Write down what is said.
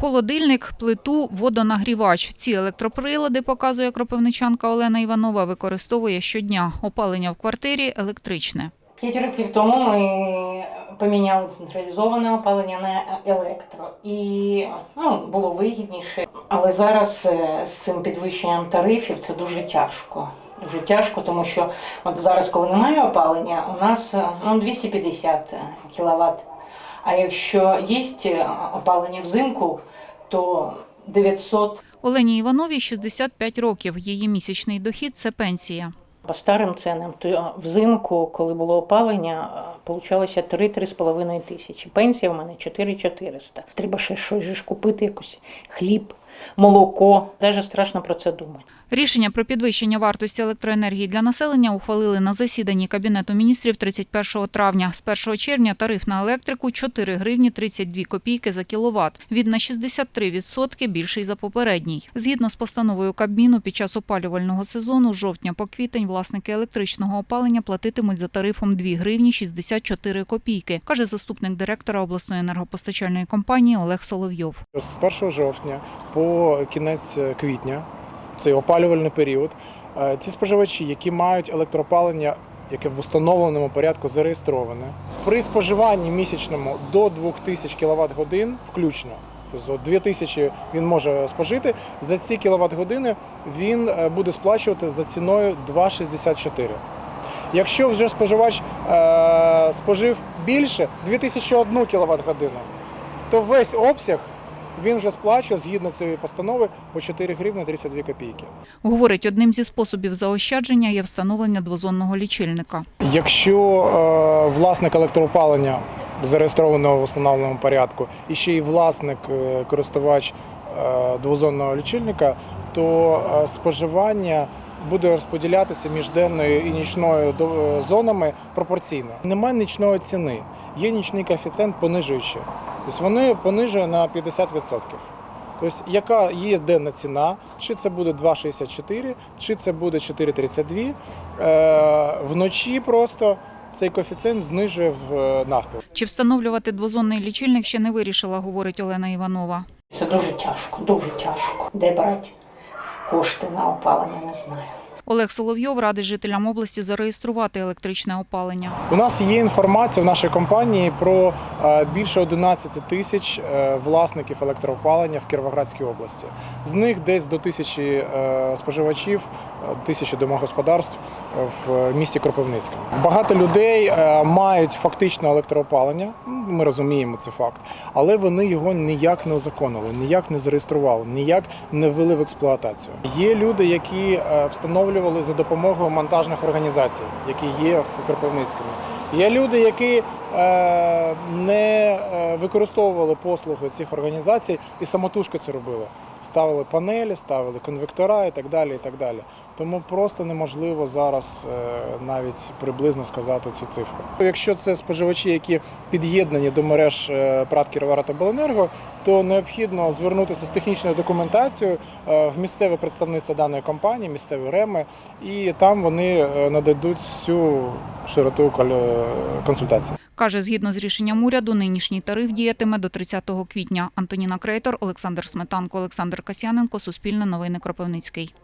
Холодильник, плиту, водонагрівач. Ці електроприлади, показує кропивничанка Олена Іванова, використовує щодня. Опалення в квартирі електричне. П'ять років тому ми поміняли централізоване опалення на електро, і ну, було вигідніше. Але зараз е, з цим підвищенням тарифів це дуже тяжко. Дуже тяжко, тому що от зараз, коли немає опалення, у нас е, ну, 250 кВт. А якщо є опалення взимку, то 900 Олені Івановій 65 років. Її місячний дохід – це пенсія. По старим ценам, то взимку, коли було опалення, получалося 3-3,5 тисячі. Пенсія в мене 4-400. Треба ще щось купити, якусь хліб, молоко. Навіть страшно про це думати. Рішення про підвищення вартості електроенергії для населення ухвалили на засіданні Кабінету міністрів 31 травня. З 1 червня тариф на електрику 4 гривні 32 копійки за кіловат. Від на 63% більший за попередній. Згідно з постановою Кабміну, під час опалювального сезону з жовтня по квітень власники електричного опалення платитимуть за тарифом 2 гривні 64 копійки, каже заступник директора обласної енергопостачальної компанії Олег Соловйов. З 1 жовтня по кінець квітня, цей опалювальний період, е, ті споживачі, які мають електроопалення, яке в установленому порядку зареєстроване, при споживанні місячному до 2000 кВт годин включно. Тобто 2000 він може спожити. За ці кВт години він е, буде сплачувати за ціною 2,64. Якщо вже споживач е, спожив більше 2001 кВт годину, то весь обсяг він вже сплачує згідно цієї постанови по 4 гривні 32 копійки. Говорить, одним зі способів заощадження є встановлення двозонного лічильника. Якщо е, власник електроопалення зареєстрованого в встановленому порядку, і ще й власник е, користувач е, двозонного лічильника, то е, споживання буде розподілятися між денною і нічною е, зонами пропорційно. Немає нічної ціни, є нічний коефіцієнт понижуючий. Тобто вони понижує на 50%. Тобто, яка є денна ціна, чи це буде 2,64, чи це буде 4,32. Е, вночі просто цей коефіцієнт знижує в е, навпіл. Чи встановлювати двозонний лічильник ще не вирішила, говорить Олена Іванова. Це дуже тяжко, дуже тяжко. Де брати кошти на опалення, не знаю. Олег Соловйов радить жителям області зареєструвати електричне опалення. У нас є інформація в нашій компанії про е, більше 11 тисяч е, власників електроопалення в Кіровоградській області. З них десь до тисячі е, споживачів, тисячі домогосподарств в місті Кропивницькому. Багато людей мають фактично електроопалення. Ми розуміємо це факт, але вони його ніяк не узаконили, ніяк не зареєстрували, ніяк не ввели в експлуатацію. Є люди, які е, встановлювали за допомогою монтажних організацій, які є в Кропивницькому. Є люди, які е, не е, використовували послуги цих організацій і самотужки це робили. Ставили панелі, ставили конвектора і так далі. І так далі. Тому просто неможливо зараз е, навіть приблизно сказати цю цифру. Якщо це споживачі, які під'єднані до мереж е, ПРАТ «Кіровоград-Обленерго», то необхідно звернутися з технічною документацією е, в місцеве представництво даної компанії, місцеві реми, і там вони нададуть всю широту консультацій. Каже, згідно з рішенням уряду, нинішній тариф діятиме до 30 квітня. Антоніна Крейтор, Олександр Сметанко, Олександр Касяненко, Суспільне новини Кропивницький.